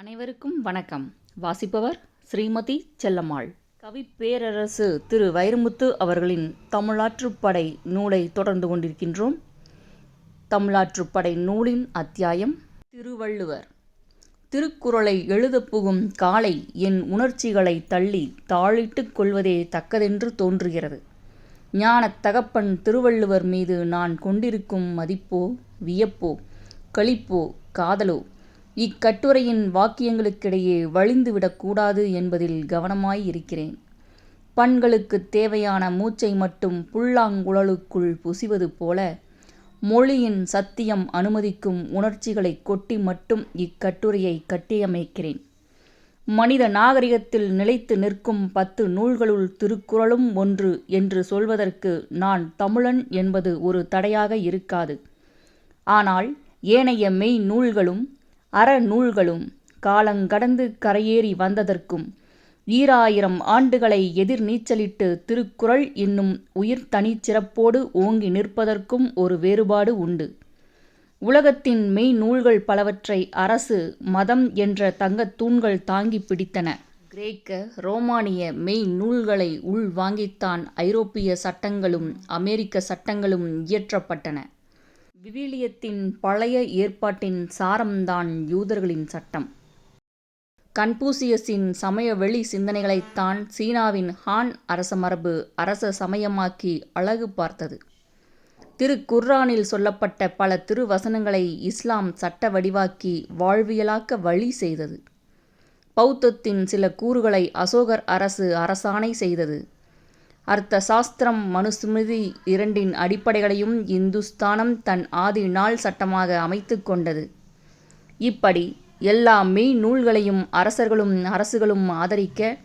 அனைவருக்கும் வணக்கம். வாசிப்பவர் ஸ்ரீமதி செல்லம்மாள். கவி பேரரசு திரு வைரமுத்து அவர்களின் தமிழாற்றுப்படை நூலை தொடர்ந்து கொண்டிருக்கின்றோம். தமிழாற்றுப்படை நூலின் அத்தியாயம் திருவள்ளுவர். திருக்குறளை எழுதப் புகும் காலை என் உணர்ச்சிகளை தள்ளி தாழிட்டுக் கொள்வதே தக்கதென்று தோன்றுகிறது. ஞானத் தகப்பன் திருவள்ளுவர் மீது நான் கொண்டிருக்கும் மதிப்போ வியப்போ களிப்போ காதலோ இக்கட்டுரையின் வாக்கியங்களுக்கிடையே வழிந்துவிடக்கூடாது என்பதில் கவனமாய் இருக்கிறேன் பண்களுக்குத் தேவையான மூச்சை மட்டும் புல்லாங்குழலுக்குள் புசிவது போல மொழியின் சத்தியம் அனுமதிக்கும் உணர்ச்சிகளை கொட்டி மட்டும் இக்கட்டுரையை கட்டியமைக்கிறேன். மனித நாகரிகத்தில் நிலைத்து நிற்கும் பத்து நூல்களுள் திருக்குறளும் ஒன்று என்று சொல்வதற்கு நான் தமிழன் என்பது ஒரு தடையாக இருக்காது. ஆனால் ஏனைய மெய் நூல்களும் அறநூல்களும் காலங்கடந்து கரையேறி வந்ததற்கும் ஈராயிரம் ஆண்டுகளை எதிர் நீச்சலிட்டு திருக்குறள் என்னும் உயிர் தனிச்சிறப்போடு ஓங்கி நிற்பதற்கும் ஒரு வேறுபாடு உண்டு. உலகத்தின் மெய் நூல்கள் பலவற்றை அரசு மதம் என்ற தங்கத் தூண்கள் தாங்கி பிடித்தன. கிரேக்க ரோமானிய மெய் நூல்களை உள் வாங்கித்தான் ஐரோப்பிய சட்டங்களும் அமெரிக்க சட்டங்களும் இயற்றப்பட்டன. விவிலியத்தின் பழைய ஏற்பாட்டின் சாரம்தான் யூதர்களின் சட்டம். கன்பூசியஸின் சமய வெளி சிந்தனைகளைத்தான் சீனாவின் ஹான் அரசமரபு அரச சமயமாக்கி அழகு பார்த்தது. திரு குர்ரானில் சொல்லப்பட்ட பல திருவசனங்களை இஸ்லாம் சட்ட வடிவாக்கி வாழ்வியலாக்க வழி செய்தது. பௌத்தத்தின் சில கூறுகளை அசோகர் அரசு அரசாணை செய்தது. அர்த்த சாஸ்திரம் மனுஸ்மிருதி இரண்டின் அடிப்படைகளையும் இந்துஸ்தானம் தன் ஆதி நாள் சட்டமாக அமைத்து கொண்டது. இப்படி எல்லா மெய் நூல்களையும் அரசர்களும் அரசுகளும் ஆதரிக்க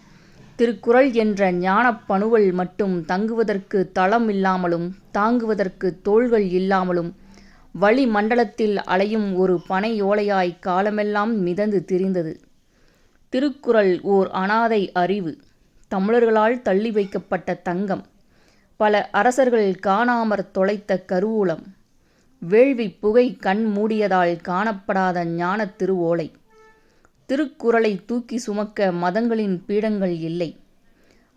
திருக்குறள் என்ற ஞானப் பணுவல் மட்டும் தங்குவதற்கு தளம் இல்லாமலும் தாங்குவதற்கு தோள்கள் இல்லாமலும் வளிமண்டலத்தில் அலையும் ஒரு பனையோலையாய் காலமெல்லாம் மிதந்து திரிந்தது. திருக்குறள் ஓர் அனாதை அறிவு. தமிழர்களால் தள்ளி வைக்கப்பட்ட தங்கம். பல அரசர்கள் காணாமற் தொலைத்த கருவூலம். வேள்வி புகை கண் மூடியதால் காணப்படாத ஞானத் திருவோலை. திருக்குறளை தூக்கி சுமக்க மதங்களின் பீடங்கள் இல்லை.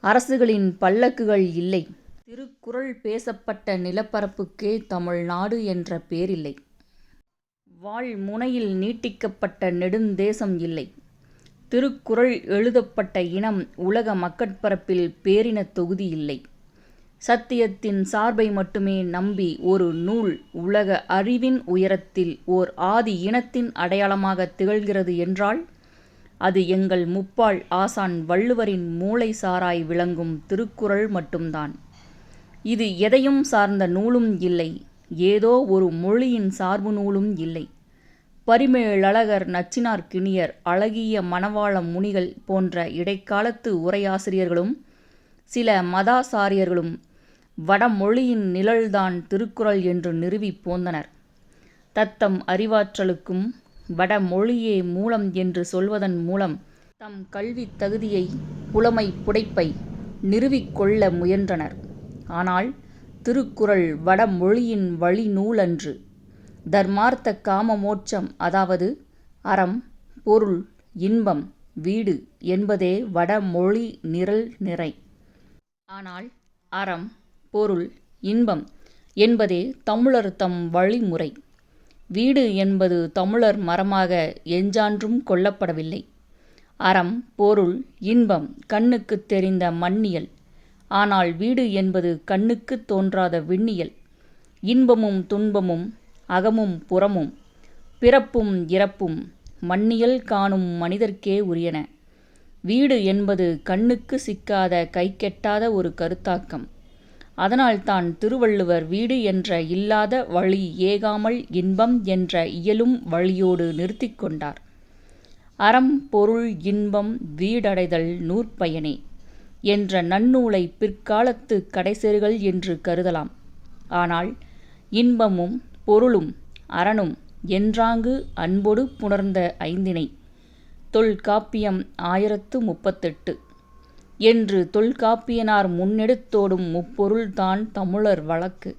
அரசுகளின் பல்லக்குகள் இல்லை. திருக்குறள் பேசப்பட்ட நிலப்பரப்புக்கே தமிழ்நாடு என்ற பேரில்லை. வாழ் முனையில் நீட்டிக்கப்பட்ட நெடுந்தேசம் இல்லை. திருக்குறள் எழுதப்பட்ட இனம் உலக மக்கட்பரப்பில் பேரினத் தொகுதி இல்லை. சத்தியத்தின் சார்பை மட்டுமே நம்பி ஒரு நூல் உலக அறிவின் உயரத்தில் ஓர் ஆதி இனத்தின் அடையாளமாக திகழ்கிறது என்றால் அது எங்கள் முப்பாள் ஆசான் வள்ளுவரின் மூளை சாராய் விளங்கும் திருக்குறள் மட்டும்தான். இது எதையும் சார்ந்த நூலும் இல்லை ஏதோ ஒரு மொழியின் சார்பு நூலும் இல்லை. பரிமேலழகர் நச்சினார்க்கினியர் அழகிய மணவாள முனிகள் போன்ற இடைக்காலத்து உரையாசிரியர்களும் சில மதாசாரியர்களும் வடமொழியின் நிழல்தான் திருக்குறள் என்று நிறுவி போந்தனர். தத்தம் அறிவாற்றலுக்கும் வடமொழியே மூலம் என்று சொல்வதன் மூலம் தம் கல்வித் தகுதியை புலமை புடைப்பை நிறுவிக்கொள்ள முயன்றனர். ஆனால் திருக்குறள் வடமொழியின் வழி நூலன்று தர்மார்த்த காம மோட்சம் அதாவது அறம் பொருள் இன்பம் வீடு என்பதே வடமொழி நிரல் நிறை. ஆனால் அறம் பொருள் இன்பம் என்பதே தமிழர் தம் வழிமுறை. வீடு என்பது தமிழர் மரமாக எஞ்சான்றும் கொல்லப்படவில்லை அறம் பொருள் இன்பம் கண்ணுக்குத் தெரிந்த மண்ணியல் ஆனால் வீடு என்பது கண்ணுக்குத் தோன்றாத விண்ணியல். இன்பமும் துன்பமும் அகமும் புறமும் பிறப்பும் இறப்பும் மண்ணியல் காணும் மனிதர்க்கே உரியன. வீடு என்பது கண்ணுக்கு சிக்காத கைக்கெட்டாத ஒரு கருத்தாக்கம். அதனால்தான் திருவள்ளுவர் வீடு என்ற இல்லாத வழி ஏகாமல் இன்பம் என்ற இயலும் வழியோடு நிறுத்தி கொண்டார். அறம் பொருள் இன்பம் வீடடைதல் நூற்பயனே என்ற நன்னூலை பிற்காலத்து கடைசெருகள் என்று கருதலாம். ஆனால் இன்பமும் பொருளும் அறனும் என்றாங்கு அன்பொடு புணர்ந்த ஐந்தினை தொல்காப்பியம் ஆயிரத்து முப்பத்தெட்டு. என்று தொல்காப்பியனார் முன்னெடுத்தோடும் முப்பொருள்தான் தமிழர் வழக்கு.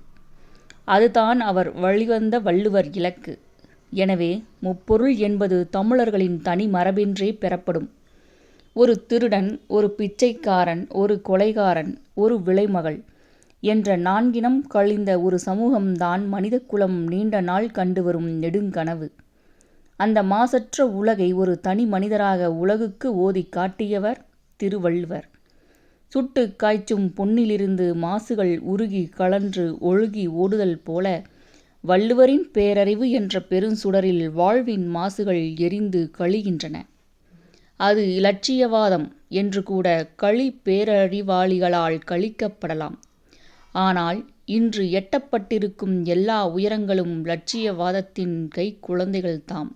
அதுதான் அவர் வழிவந்த வள்ளுவர் இலக்கு. எனவே முப்பொருள் என்பது தமிழர்களின் தனி மரபின்றே பெறப்படும். ஒரு திருடன் ஒரு பிச்சைக்காரன் ஒரு கொலைகாரன் ஒரு விலைமகள் என்ற நான்கினம் கழிந்த ஒரு சமூகம்தான் மனிதக்குலம் நீண்ட நாள் கண்டு வரும் நெடுங்கனவு. அந்த மாசற்ற உலகை ஒரு தனி மனிதராக உலகுக்கு ஓதி காட்டியவர் திருவள்ளுவர். சுட்டு காய்ச்சும் பொன்னிலிருந்து மாசுகள் உருகி கலன்று ஒழுகி ஓடுதல் போல வள்ளுவரின் பேரறிவு என்ற பெருஞ்சுடரில் வாழ்வின் மாசுகள் எரிந்து கழிகின்றன. அது இலட்சியவாதம் என்று கூட களி பேரறிவாளிகளால் கழிக்கப்படலாம். ஆனால் இன்று எட்டப்பட்டிருக்கும் எல்லா உயரங்களும் இலட்சியவாதத்தின் கைக்குழந்தைகள்தாம்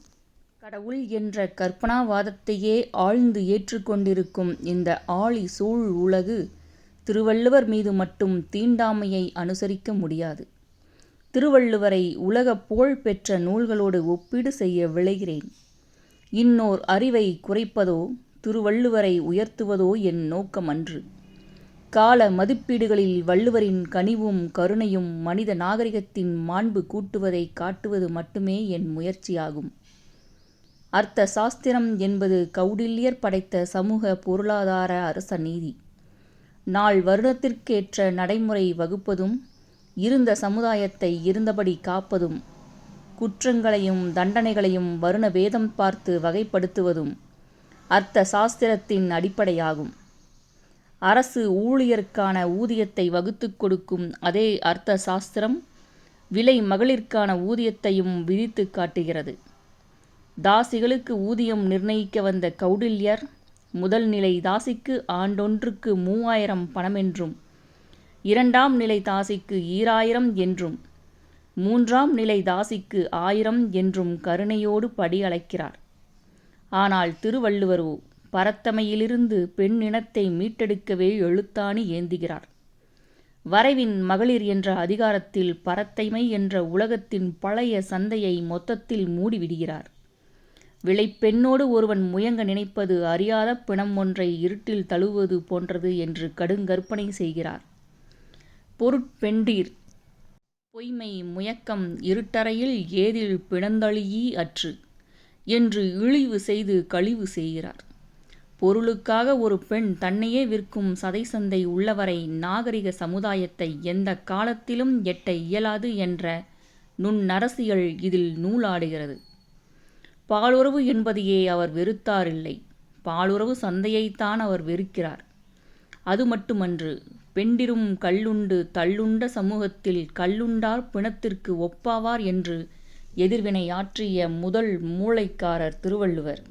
கடவுள் என்ற கற்பனாவாதத்தையே ஆழ்ந்து ஏற்றுக்கொண்டிருக்கும் இந்த ஆழி சூழ் உலகு திருவள்ளுவர் மீது மட்டும் தீண்டாமையை அனுசரிக்க முடியாது. திருவள்ளுவரை உலக புகழ் பெற்ற நூல்களோடு ஒப்பீடு செய்ய விளைகிறேன் இன்னோர் அறிவை குறைப்பதோ திருவள்ளுவரை உயர்த்துவதோ என் நோக்கமன்று. கால மதிப்பீடுகளில் வள்ளுவரின் கனிவும் கருணையும் மனித நாகரிகத்தின் மாண்பு கூட்டுவதை காட்டுவது மட்டுமே என் முயற்சியாகும். அர்த்த சாஸ்திரம் என்பது கௌடில்யர் படைத்த சமூக பொருளாதார அரச நீதி. நாள் வருடத்திற்கேற்ற நடைமுறை வகுப்பதும் இருந்த சமுதாயத்தை இருந்தபடி காப்பதும் குற்றங்களையும் தண்டனைகளையும் வருண வேதம் பார்த்து வகைப்படுத்துவதும் அர்த்த சாஸ்திரத்தின் அடிப்படையாகும். அரசு ஊழியருக்கான ஊதியத்தை வகுத்து கொடுக்கும் அதே அர்த்த சாஸ்திரம் விலை மகளிருக்கான ஊதியத்தையும் விதித்து காட்டுகிறது. தாசிகளுக்கு ஊதியம் நிர்ணயிக்க வந்த கௌடில்யர் முதல் நிலை தாசிக்கு ஆண்டொன்றுக்கு மூவாயிரம் பணமென்றும் இரண்டாம் நிலை தாசிக்கு ஈராயிரம் என்றும் மூன்றாம் நிலை தாசிக்கு ஆயிரம் என்றும் கருணையோடு படி அழைக்கிறார் ஆனால் திருவள்ளுவரோ பரத்தமையிலிருந்து பெண் இனத்தை மீட்டெடுக்கவே எழுத்தாணி ஏந்துகிறார். வரைவின் மகளிர் என்ற அதிகாரத்தில் பரத்தைமை என்ற உலகத்தின் பழைய சந்தையை மொத்தத்தில் மூடிவிடுகிறார். விளைப்பெண்ணோடு ஒருவன் முயங்க நினைப்பது அறியாத பிணம் ஒன்றை இருட்டில் தழுவது போன்றது என்று கடுங்கற்பனை செய்கிறார். பொருட்பெண்டீர் பொய்மை முயக்கம் இருட்டறையில் ஏதில் பிணந்தழியீ அற்று என்று இழிவு செய்து கழிவு செய்கிறார். பொருளுக்காக ஒரு பெண் தன்னையே விற்கும் சதை சந்தை உள்ளவரை நாகரிக சமுதாயத்தை எந்த காலத்திலும் எட்ட இயலாது என்ற நுண்ணரசியல் இதில் நூலாடுகிறது. பாலுறவு என்பதையே அவர் வெறுத்தாரில்லை. பாலுறவு சந்தையைத்தான் அவர் வெறுக்கிறார். அது மட்டுமன்று பெண்டிரும் கல்லுண்டு தள்ளுண்ட சமூகத்தில் கல்லுண்டார் பிணத்திற்கு ஒப்பாவார் என்று எதிர்வினையாற்றிய முதல் மூளைக்காரர் திருவள்ளுவர்.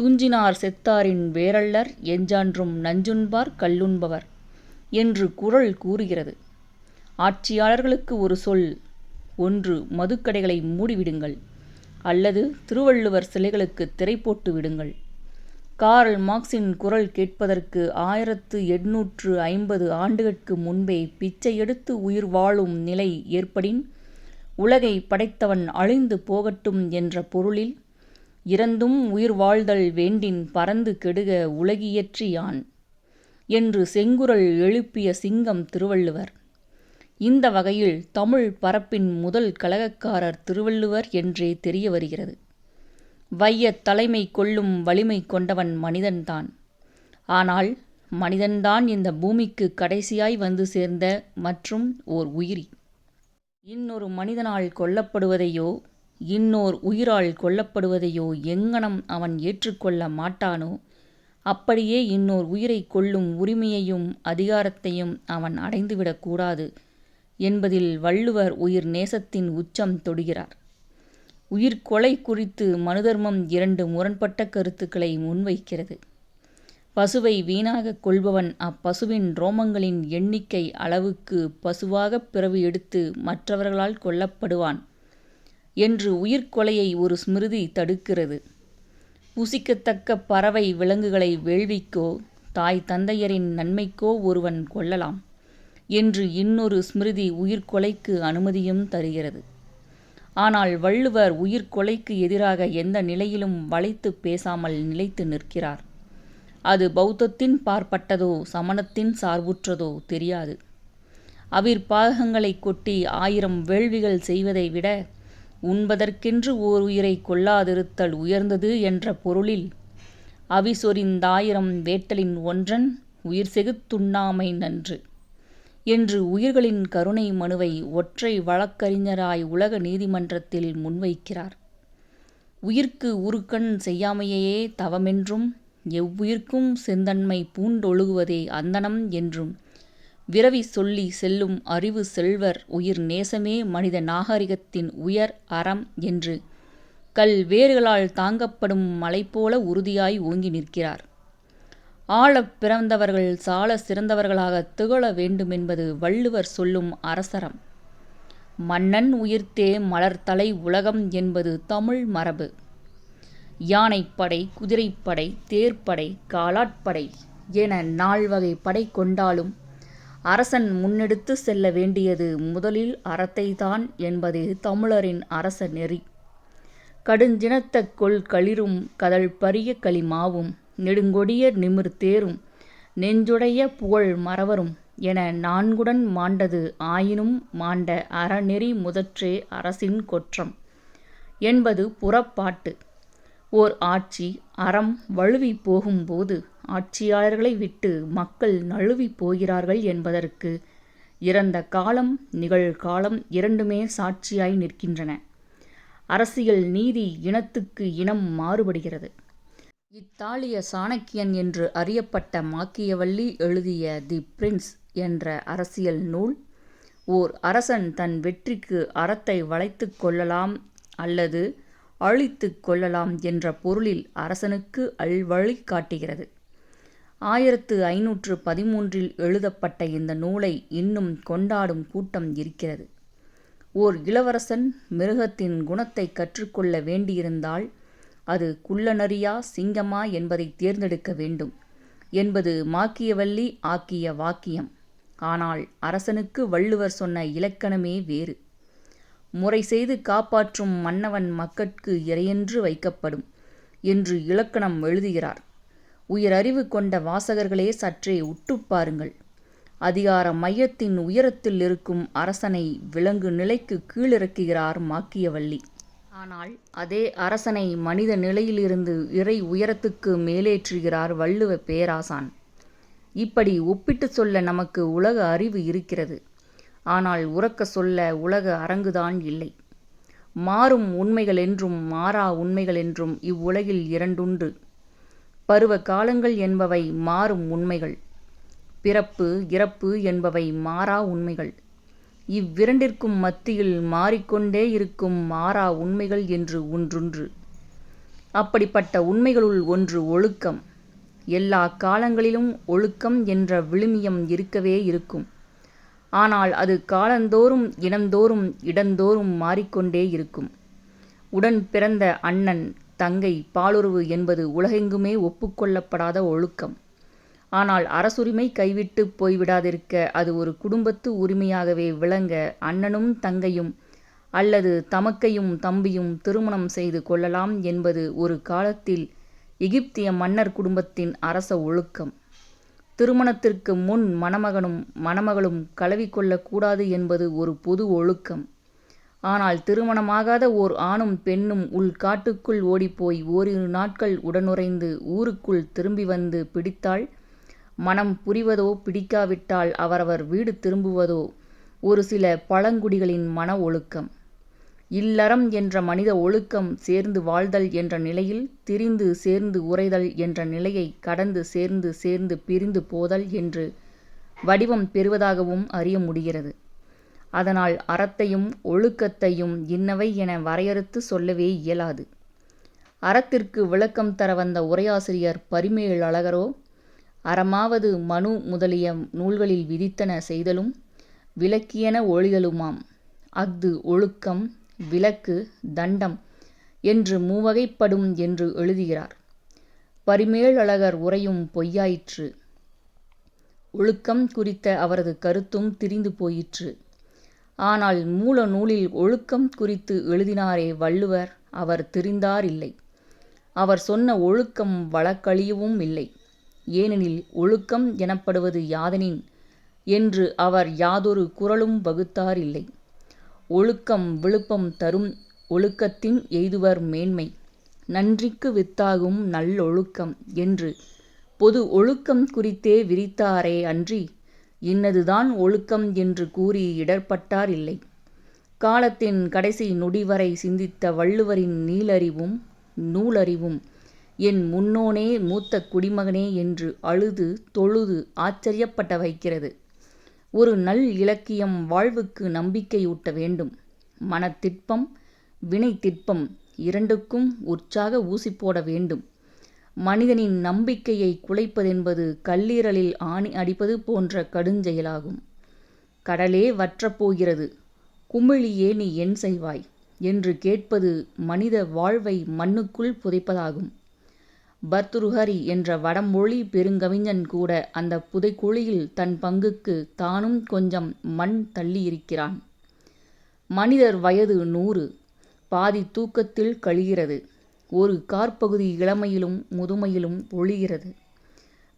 துஞ்சினார் செத்தாரின் வேரல்லர் எஞ்சான்றும் நஞ்சுண்பார் கல்லுண்பவர் என்று குரல் கூறுகிறது. ஆட்சியாளர்களுக்கு ஒரு சொல் ஒன்று மதுக்கடைகளை மூடிவிடுங்கள் அல்லது திருவள்ளுவர் சிலைகளுக்கு திரை போட்டு விடுங்கள் கார்ல் மார்க்சின் குரல் கேட்பதற்கு ஆயிரத்து எண்ணூற்று ஐம்பது ஆண்டுகளுக்கு முன்பே பிச்சை எடுத்து உயிர் வாழும் நிலை ஏற்படின் உலகை படைத்தவன் அழிந்து போகட்டும் என்ற பொருளில் இறந்தும் உயிர் வாழ்தல் வேண்டின் பறந்து கெடுக உலகியற்றி யான்? என்று செங்குரல் எழுப்பிய சிங்கம் திருவள்ளுவர். இந்த வகையில் தமிழ் பரப்பின் முதல் கழகக்காரர் திருவள்ளுவர் என்றே தெரிய வருகிறது. வையத் தலைமை கொள்ளும் வலிமை கொண்டவன் மனிதன்தான். ஆனால் மனிதன்தான் இந்த பூமிக்கு கடைசியாய் வந்து சேர்ந்த மற்றும் ஓர் உயிரி. இன்னொரு மனிதனால் கொல்லப்படுவதையோ இன்னோர் உயிரால் கொல்லப்படுவதையோ எங்கனம் அவன் ஏற்றுக்கொள்ள மாட்டானோ? அப்படியே இன்னோர் உயிரை கொள்ளும் உரிமையையும் அதிகாரத்தையும் அவன் அடைந்துவிடக்கூடாது என்பதில் வள்ளுவர் உயிர் நேசத்தின் உச்சம் தொடுகிறார். உயிர்கொலை குறித்து மனுதர்மம் இரண்டு முரண்பட்ட கருத்துக்களை முன்வைக்கிறது. பசுவை வீணாகக் கொள்பவன் அப்பசுவின் ரோமங்களின் எண்ணிக்கை அளவுக்கு பசுவாகப் பிறவி எடுத்து மற்றவர்களால் கொல்லப்படுவான். என்று உயிர்க்கொலையை ஒரு ஸ்மிருதி தடுக்கிறது. புசிக்கத்தக்க பறவை விலங்குகளை வேள்விக்கோ தாய் தந்தையரின் நன்மைக்கோ ஒருவன் கொள்ளலாம் என்று இன்னொரு ஸ்மிருதி உயிர்கொலைக்கு அனுமதியும் தருகிறது. ஆனால் வள்ளுவர் உயிர்கொலைக்கு எதிராக எந்த நிலையிலும் வளைத்து பேசாமல் நிலைத்து நிற்கிறார். அது பௌத்தத்தின் பார்ப்பட்டதோ சமணத்தின் சார்புற்றதோ தெரியாது. அவிர்பாகங்களை கொட்டி ஆயிரம் வேள்விகள் செய்வதை விட உண்பதற்கென்று ஓர் உயிரை கொல்லாதிருத்தல் உயர்ந்தது என்ற பொருளில் அவிசொரிந்தாயிரம் வேட்டலின் ஒன்றன் உயிர் செகுத்துண்ணாமை நன்று. என்று உயிர்களின் கருணை மனுவை ஒற்றை வழக்கறிஞராய் உலக நீதிமன்றத்தில் முன்வைக்கிறார். உயிர்க்கு உருக்கண் செய்யாமையே தவமென்றும் எவ்வுயிர்க்கும் செந்தன்மை பூண்டொழுகுவதே அந்தனம் என்றும் விரவி சொல்லி செல்லும் அறிவு செல்வர் உயிர் நேசமே மனித நாகரிகத்தின் உயர் அறம் என்று. கல் வேர்களால் தாங்கப்படும் மலை போல உறுதியாய் ஓங்கி நிற்கிறார். ஆழப் பிறந்தவர்கள் சால சிறந்தவர்களாக திகழ வேண்டுமென்பது வள்ளுவர் சொல்லும் அரசரம். மன்னன் உயிர்த்தே மலர்தலை உலகம் என்பது தமிழ் மரபு. யானைப்படை குதிரைப்படை தேர்ப்படை காலாட்படை என நால்வகை படை கொண்டாலும் அரசன் முன்னெடுத்து செல்ல வேண்டியது முதலில் அறத்தைத்தான் என்பது தமிழரின் அரச நெறி. கடுஞ்சினத்த கொள் களிரும் கதழ் பரிய களிமாவும் நெடுங்கொடிய நிமிர் தேரும் நெஞ்சுடைய புகழ் மறவரும் என நான்குடன் மாண்டது ஆயினும் மாண்ட அறநெறி முதற்றே அரசின் கொற்றம் என்பது புறப்பாட்டு. ஓர் ஆட்சி அறம் வழுவி போகும்போது ஆட்சியாளர்களை விட்டு மக்கள் நழுவி போகிறார்கள் என்பதற்கு இறந்த காலம் நிகழ்காலம் இரண்டுமே சாட்சியாய் நிற்கின்றன. அரசியல் நீதி இனத்துக்கு இனம் மாறுபடுகிறது. இத்தாலிய சாணக்கியன் என்று அறியப்பட்ட மாக்கியவல்லி எழுதிய தி பிரின்ஸ் என்ற அரசியல் நூல் ஓர் அரசன் தன் வெற்றிக்கு அறத்தை வளைத்து கொள்ளலாம் அல்லது அழித்து கொள்ளலாம் என்ற பொருளில் அரசனுக்கு அல்வழி காட்டுகிறது. ஆயிரத்து ஐநூற்று பதிமூன்றில் எழுதப்பட்ட இந்த நூலை இன்னும் கொண்டாடும் கூட்டம் இருக்கிறது. ஓர் இளவரசன் மிருகத்தின் குணத்தை கற்றுக்கொள்ள வேண்டியிருந்தால் அது குள்ளநரியா சிங்கமா என்பதை தேர்ந்தெடுக்க வேண்டும். என்பது மாக்கியவல்லி ஆக்கிய வாக்கியம். ஆனால் அரசனுக்கு வள்ளுவர் சொன்ன இலக்கணமே வேறு. முறை செய்து காப்பாற்றும் மன்னவன் மக்கட்கு இறையென்று வைக்கப்படும் என்று இலக்கணம் எழுதுகிறார். உயரறிவு கொண்ட வாசகர்களே சற்றே உற்றுப் பாருங்கள். அதிகார மையத்தின் உயரத்தில் இருக்கும் அரசனை விலங்கு நிலைக்கு கீழிறக்குகிறார் மாக்கியவள்ளி ஆனால் அதே அரசனை மனித நிலையிலிருந்து இறை உயரத்துக்கு மேலேற்றுகிறார் வள்ளுவ பேராசான். இப்படி ஒப்பிட்டு சொல்ல நமக்கு உலக அறிவு இருக்கிறது. ஆனால் உறக்க சொல்ல உலக அரங்குதான் இல்லை. மாறும் உண்மைகள் என்றும் மாறா உண்மைகள் என்றும் இவ்வுலகில் இரண்டுண்டு. பருவ காலங்கள் என்பவை மாறும் உண்மைகள். பிறப்பு இறப்பு என்பவை மாறா உண்மைகள். இவ்விரண்டிற்கும் மத்தியில் மாறிக்கொண்டே இருக்கும் மாறா உண்மைகள் என்று ஒன்றுன்று. அப்படிப்பட்ட உண்மைகளுள் ஒன்று ஒழுக்கம். எல்லா காலங்களிலும் ஒழுக்கம் என்ற விழுமியம் இருக்கவே இருக்கும். ஆனால் அது காலந்தோறும் இனந்தோறும் இடந்தோறும் மாறிக்கொண்டே இருக்கும். உடன் பிறந்த அண்ணன் தங்கை பாலுறவு என்பது உலகெங்குமே ஒப்புக்கொள்ளப்படாத ஒழுக்கம். ஆனால் அரசுரிமை கைவிட்டு போய்விடாதிருக்க அது ஒரு குடும்பத்து உரிமையாகவே விளங்க அண்ணனும் தங்கையும் அல்லது தமக்கையும் தம்பியும் திருமணம் செய்து கொள்ளலாம் என்பது ஒரு காலத்தில் எகிப்திய மன்னர் குடும்பத்தின் அரச ஒழுக்கம். திருமணத்திற்கு முன் மணமகனும் மணமகளும் கலவி கொள்ளக்கூடாது என்பது ஒரு பொது ஒழுக்கம். ஆனால் திருமணமாகாத ஓர் ஆணும் பெண்ணும் உள் காட்டுக்குள் ஓடிப்போய் ஓரிரு நாட்கள் உடனுறைந்து ஊருக்குள் திரும்பி வந்து பிடித்தால் மனம் புரிவதோ பிடிக்காவிட்டால் அவரவர் வீடு திரும்புவதோ ஒரு சில பழங்குடிகளின் மன ஒழுக்கம். இல்லறம் என்ற மனித ஒழுக்கம் சேர்ந்து வாழ்தல் என்ற நிலையில் திரிந்து சேர்ந்து உறைதல் என்ற நிலையை கடந்து சேர்ந்து சேர்ந்து பிரிந்து போதல் என்று வடிவம் பெறுவதாகவும் அறிய முடிகிறது. அதனால் அறத்தையும் ஒழுக்கத்தையும் இன்னவை என வரையறுத்து சொல்லவே இயலாது. அறத்திற்கு விளக்கம் தர வந்த உரையாசிரியர் பரிமேல் அழகரோ அறமாவது மனு முதலிய நூல்களில் விதித்தன செய்தலும் விளக்கியன ஒழிதலுமாம். அஃது ஒழுக்கம் விளக்கு தண்டம் என்று மூவகைப்படும் என்று எழுதுகிறார். பரிமேலழகர் உரையும் பொய்யாயிற்று. ஒழுக்கம் குறித்த அவரது கருத்தும் திரிந்து போயிற்று. ஆனால் மூல நூலில் ஒழுக்கம் குறித்து எழுதினாரே வள்ளுவர் அவர் திரிந்தார் இல்லை. அவர் சொன்ன ஒழுக்கம் வழக்கழியவும் இல்லை. ஏனெனில் ஒழுக்கம் எனப்படுவது யாதெனின் என்று அவர் யாதொரு குரலும் வகுத்தார் இல்லை. ஒழுக்கம் விழுப்பம் தரும் ஒழுக்கத்தின் எய்துவர் மேன்மை. நன்றிக்கு வித்தாகும் நல்லொழுக்கம் என்று பொது ஒழுக்கம் குறித்தே விரித்தாரே அன்றி இன்னதுதான் ஒழுக்கம் என்று கூறி இடர்பட்டார் இல்லை. காலத்தின் கடைசி நொடிவரை சிந்தித்த வள்ளுவரின் நீலறிவும் நூலறிவும் என் முன்னோனே மூத்த குடிமகனே என்று அழுது தொழுது ஆச்சரியப்பட்ட வைக்கிறது. ஒரு நல் இலக்கியம் வாழ்வுக்கு நம்பிக்கையூட்ட வேண்டும். மனத்திற்பம் வினை திட்பம் இரண்டுக்கும் உற்சாக ஊசி போட வேண்டும். மனிதனின் நம்பிக்கையை குலைப்பதென்பது கல்லீரலில் ஆணி அடிப்பது போன்ற கடுஞ்செயலாகும். கடலே வற்றப்போகிறது குமிழியே நீ என் செய்வாய் என்று கேட்பது மனித வாழ்வை மண்ணுக்குள் புதைப்பதாகும். பர்துருஹரி என்ற வடமொழி பெருங்கவிஞன் கூட அந்த புதைக்குழியில் தன் பங்குக்கு தானும் கொஞ்சம் மண் தள்ளியிருக்கிறான். மனிதர் வயது நூறு. பாதி தூக்கத்தில் கழிகிறது. ஒரு காற்பகுதி இளமையிலும் முதுமையிலும் பொழிகிறது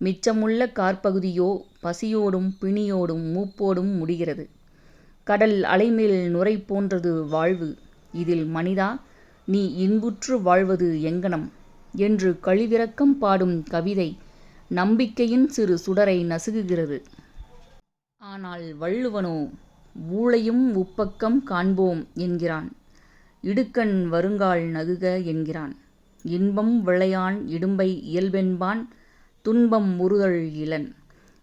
மிச்சமுள்ள காற்பகுதியோ பசியோடும் பிணியோடும் மூப்போடும் முடிகிறது. கடல் அலைமேல் நுரை போன்றது வாழ்வு. இதில் மனிதா நீ இன்புற்று வாழ்வது எங்கனம்? என்று கழிவிறக்கம் பாடும் கவிதை நம்பிக்கையின் சிறு சுடரை நசுகுகிறது ஆனால் வள்ளுவனோ ஊழையும் உப்பக்கம் காண்போம் என்கிறான். இடுக்கண் வருங்கால் நகுக என்கிறான். இன்பம் விளையான் இடும்பை இயல்பென்பான் துன்பம் முறுதல் இளன்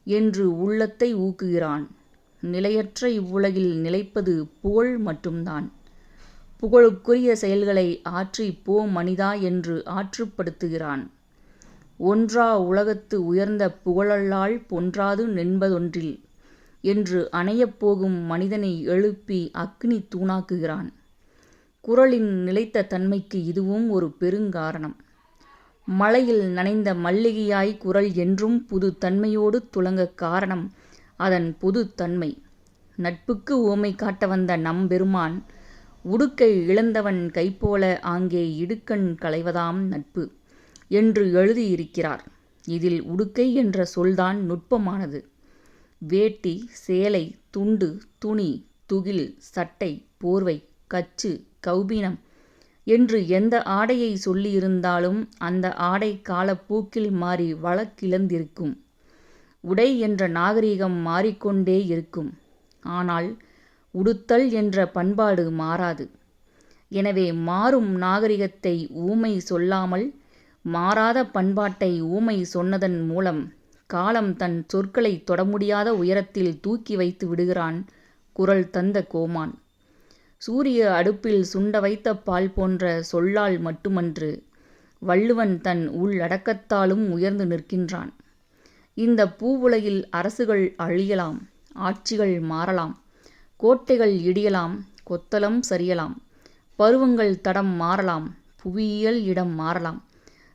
என்று உள்ளத்தை ஊக்குகிறான். நிலையற்ற இவ்வுலகில் நிலைப்பது புகழ் மட்டும்தான். புகழுக்குரிய செயல்களை ஆற்றி போ மனிதா என்று ஆற்றுப்படுத்துகிறான். ஒன்றா உலகத்து உயர்ந்த புகழல்லால் பொன்றாது நின்பதொன்றில் என்று அணையப் போகும் மனிதனை எழுப்பி அக்னி தூணாக்குகிறான். குரலின் நிலைத்த தன்மைக்கு இதுவும் ஒரு பெருங்காரணம். மழையில் நனைந்த மல்லிகையாய் குரல் என்றும் புது தன்மையோடு துளங்க காரணம் அதன் புது தன்மை. நட்புக்கு ஓமை காட்ட வந்த நம்பெருமான் உடுக்கை இழந்தவன் கைப்போல ஆங்கே இடுக்கண் களைவதாம் நட்பு என்று எழுதியிருக்கிறார். இதில் உடுக்கை என்ற சொல்தான் நுட்பமானது. வேட்டி சேலை துண்டு துணி துகில் சட்டை போர்வை கச்சு கௌபீனம். என்று எந்த ஆடையை சொல்லியிருந்தாலும் அந்த ஆடை காலப்போக்கில் மாறி வழக்கிழந்திருக்கும். உடை என்ற நாகரிகம் மாறிக்கொண்டே இருக்கும். ஆனால் உடுத்தல் என்ற பண்பாடு மாறாது. எனவே மாறும் நாகரிகத்தை ஊமை சொல்லாமல் மாறாத பண்பாட்டை ஊமை சொன்னதன் மூலம் காலம் தன் சொற்களை தொட முடியாத உயரத்தில் தூக்கி வைத்து விடுகிறான் குரல் தந்த கோமான். சூரிய அடுப்பில் சுண்ட வைத்த பால் போன்ற சொல்லால் மட்டுமன்று வள்ளுவன் தன் உள்ளடக்கத்தாலும் உயர்ந்து நிற்கின்றான். இந்த பூவுலகில் அரசுகள் அழியலாம் ஆட்சிகள் மாறலாம் கோட்டைகள் இடியலாம் கொத்தலம் சரியலாம் பருவங்கள் தடம் மாறலாம் புவியியல் இடம் மாறலாம்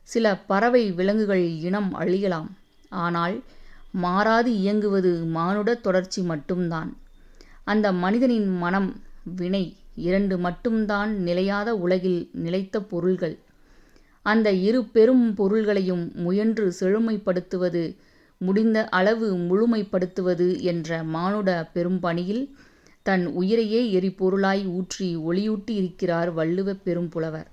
சில பறவை விலங்குகள் இனம் அழியலாம். ஆனால் மாறாது இயங்குவது மானுட தொடர்ச்சி மட்டும்தான். அந்த மனிதனின் மனம் வினை இரண்டு மட்டும்தான் நிலையாத உலகில் நிலைத்த பொருள்கள். அந்த இரு பெரும் பொருள்களையும் முயன்று செழுமைப்படுத்துவது முடிந்த அளவு முழுமைப்படுத்துவது என்ற மானுட பெரும்பணியில் தன் உயிரையே எரிபொருளாய் ஊற்றி ஒளியூட்டி இருக்கிறார் வள்ளுவ பெரும்புலவர்.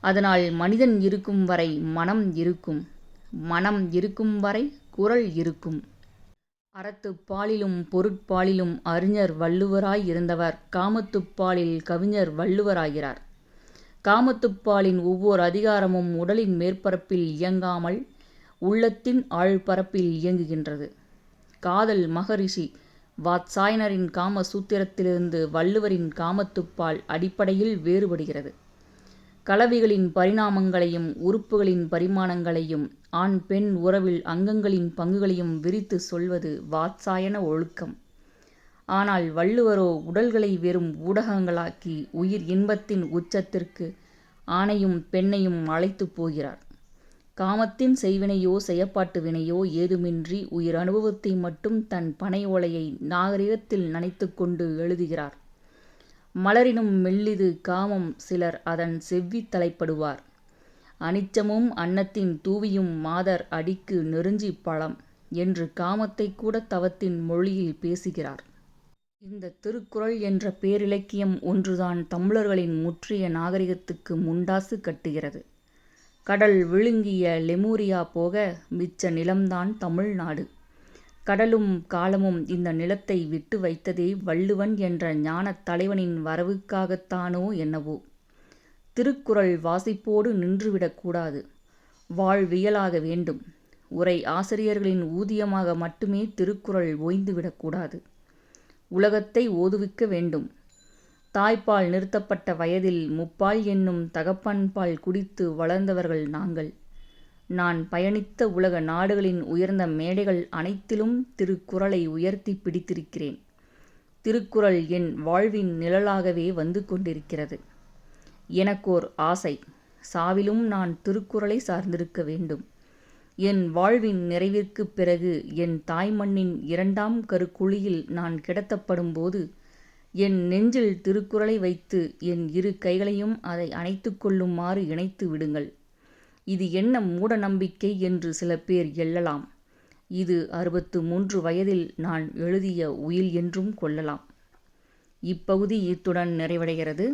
அதனால் மனிதன் இருக்கும் வரை மனம் இருக்கும். மனம் இருக்கும் வரை குரல் இருக்கும். அறத்துப்பாலிலும் பொருட்பாலிலும் அறிஞர் வள்ளுவராய் இருந்தவர். காமத்துப்பாலில் கவிஞர் வள்ளுவராகிறார். காமத்துப்பாலின் ஒவ்வொரு அதிகாரமும் உடலின் மேற்பரப்பில் இயங்காமல் உள்ளத்தின் ஆழ்பரப்பில் இயங்குகின்றது. காதல் மகரிஷி வாத்சாயனரின் காம சூத்திரத்திலிருந்து வள்ளுவரின் காமத்துப்பால் அடிப்படையில் வேறுபடுகிறது. கலவிகளின் பரிணாமங்களையும் உறுப்புகளின் பரிமாணங்களையும் ஆண் பெண் உறவில் அங்கங்களின் பங்குகளையும் விரித்து சொல்வது வாத்சாயன ஒழுக்கம். ஆனால் வள்ளுவரோ உடல்களை வெறும் ஊடகங்களாக்கி உயிர் இன்பத்தின் உச்சத்திற்கு ஆணையும் பெண்ணையும் அழைத்துப் போகிறார். காமத்தின் செய்வினையோ செயப்பாட்டு வினையோ ஏதுமின்றி உயிர் அனுபவத்தை மட்டும் தன் பனை ஓலையை நாகரிகத்தில் நனைத்து கொண்டு எழுதுகிறார். மலரினும் மெல்லிது காமம் சிலர் அதன் செவ்வி தலைப்படுவார் அனிச்சமும் அன்னத்தின் தூவியும் மாதர் அடிக்கு நெருஞ்சி பழம் என்று காமத்தை கூட தவத்தின் மொழியில் பேசுகிறார் இந்த திருக்குறள் என்ற பேரிலக்கியம் ஒன்றுதான் தமிழர்களின் முற்றிய நாகரிகத்துக்கு முண்டாசு கட்டுகிறது. கடல் விழுங்கிய லெமூரியா போக மிச்ச நிலம்தான் தமிழ்நாடு. கடலும் காலமும் இந்த நிலத்தை விட்டு வைத்ததே வள்ளுவன் என்ற ஞானத் தலைவனின் வரவுக்காகத்தானோ என்னவோ. திருக்குறள் வாசிப்போடு நின்றுவிடக்கூடாது வாழ்வியலாக வேண்டும். உரை ஆசிரியர்களின் ஊதியமாக மட்டுமே திருக்குறள் ஓய்ந்துவிடக்கூடாது உலகத்தை ஓதுவிக்க வேண்டும். தாய்ப்பால் நிறுத்தப்பட்ட வயதில் முப்பால் என்னும் தகப்பன்பால் குடித்து வளர்ந்தவர்கள் நாங்கள். நான் பயணித்த உலக நாடுகளின் உயர்ந்த மேடைகள் அனைத்திலும் திருக்குறளை உயர்த்திப் பிடித்திருக்கிறேன். திருக்குறள் என் வாழ்வின் நிழலாகவே வந்து கொண்டிருக்கிறது. எனக்கோர் ஆசை. சாவிலும் நான் திருக்குறளை சார்ந்திருக்க வேண்டும். என் வாழ்வின் நிறைவிற்குப் பிறகு என் தாய்மண்ணின் இரண்டாம் கருக்குழியில் நான் கிடத்தப்படும்போது என் நெஞ்சில் திருக்குறளை வைத்து என் இரு கைகளையும் அதை அணைத்து கொள்ளுமாறு இணைத்து விடுங்கள். இது என்ன மூட நம்பிக்கை என்று சில பேர் எள்ளலாம். இது அறுபத்து மூன்று வயதில் நான் எழுதிய உயில் என்றும் கொள்ளலாம். இப்பகுதி இத்துடன் நிறைவடைகிறது.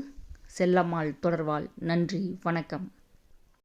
செல்லம்மாள் தொடர்வாள். நன்றி வணக்கம்.